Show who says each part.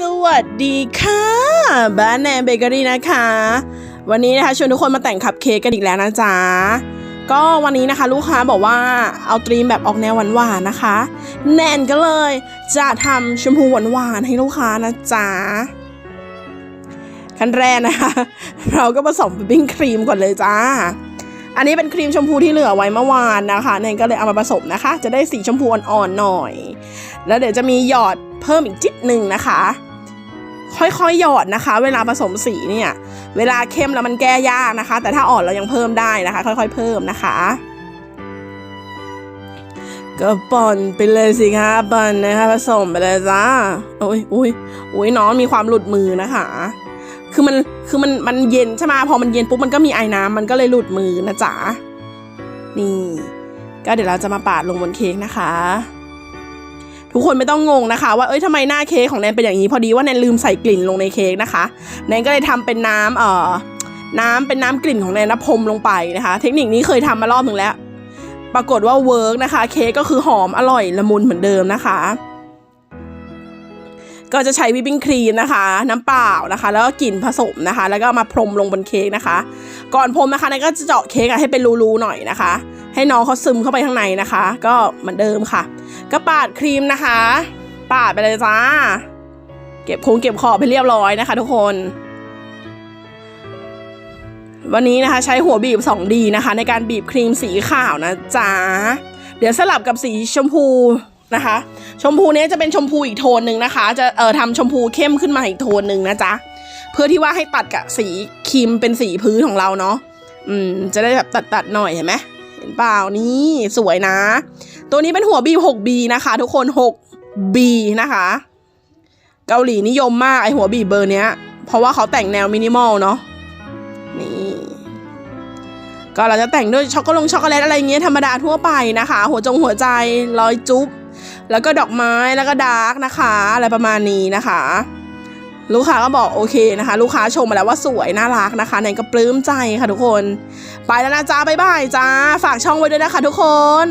Speaker 1: สวัสดีค่ะบ้านแนนเบเกอรี่นะคะ วันนี้นะคะชวนทุกคนมาแต่งคัพเค้กกันอีกแล้วนะจ๊ะก็วันนี้นะคะลูกค้าบอกว่าเอาตรีมแบบออกแนวหวานๆนะคะ แนนก็เลยจะทำชมพูหวานๆให้ลูกค้านะจ๊ะขั้นแรกนะคะ เราก็ผสมปิ้งครีมก่อนเลยจ้า อันนี้เป็นครีมชมพูที่เหลือไว้เมื่อวานนะคะแนนก็เลยเอามาผสมนะคะ จะได้สีชมพูอ่อนๆหน่อย แล้วเดี๋ยวจะมีหยอดเพิ่มอีกจิตหนึ่งนะคะ ค่อยๆหยอดนะคะ เวลาผสมสีเนี่ย เวลาเข้มแล้วมันแก้ยากนะคะ แต่ถ้าอ่อนเรายังเพิ่มได้นะคะ ค่อยๆเพิ่มนะคะ ก็ป่อนไปเลยสิคะป่อนนะคะผสมไปเลยจ้าโอ้ยอุ้ยอุ้ยน้องมีความหลุดมือนะคะคือมันคือมันมันเย็นใช่ไหมพอมันเย็นปุ๊บมันก็มีไอ้น้ำมันก็เลยหลุดมือนะจ๊ะนี่ ก็เดี๋ยวเราจะมาปาดลงบนเค้กนะคะ ทุกคนไม่ต้องงงนะคะ ว่าเอ้ยทำไมหน้าเค้กของแนนเป็นอย่างนี้ พอดีว่าแนนลืมใส่กลิ่นลงในเค้กนะคะแนนก็เลยทำเป็นน้ำเอ่อน้ำเป็นน้ำกลิ่นของแนนนะพรมลงไปนะคะ เทคนิคนี้เคยทำมารอบหนึ่งแล้ว ปรากฏว่าเวิร์กนะคะ เค้กก็คือหอมอร่อยละมุนเหมือนเดิมนะคะ ก็จะใช้วิปปิ้งครีมนะคะ น้ำเปล่านะคะ แล้วก็กลิ่นผสมนะคะ แล้วก็มาพรมลงบนเค้กนะคะ ก่อนพรมนะคะแนนก็จะเจาะเค้กให้เป็นรูๆหน่อยนะคะ ให้น้องเขาซึมเข้าไปข้างในนะคะ ก็เหมือนเดิมค่ะ ก็ปาดครีมนะคะ ปาดไปเลยจ้า เก็บคงเก็บขอบไปเรียบร้อยนะคะ ทุกคน วันนี้นะคะใช้หัวบีบ 2D นะคะ ในการบีบครีมสีขาวนะจ๊ะเดี๋ยวสลับกับสีชมพู นะคะ ชมพูนี้จะเป็นชมพูอีกโทนหนึ่งนะคะ จะเอ่อทำชมพูเข้มขึ้นมาอีกโทนหนึ่งนะจ๊ะ เพื่อที่ว่าให้ตัดกับสีครีมเป็นสีพื้นของเราเนาะ อืม จะได้แบบตัดตัดหน่อยเห็นไหมเห็นเปล่านี่สวยนะ ตัวนี้เป็นหัวบี6 b นะคะ ทุกคน6 b นะคะ เกาหลีนิยมมากไอหัวบีเบอร์เนี้ย เพราะว่าเขาแต่งแนวมินิมอลเนาะ นี่ก็เราจะแต่งด้วยช็อกโกแลตช็อกโกแลตอะไรเงี้ยธรรมดาทั่วไปนะคะ หัวจงหัวใจรอยจุ๊บ แล้วก็ดอกไม้แล้วก็ดาร์กนะคะ อะไรประมาณนี้นะคะ ลูกค้าก็บอกโอเคนะคะ ลูกค้าชมมาแล้วว่าสวยน่ารักนะคะแนนก็ปลื้มใจค่ะทุกคน ไปแล้วนะจ้าบ๊ายบายจ้าฝากช่องไว้ด้วยนะคะ ทุกคน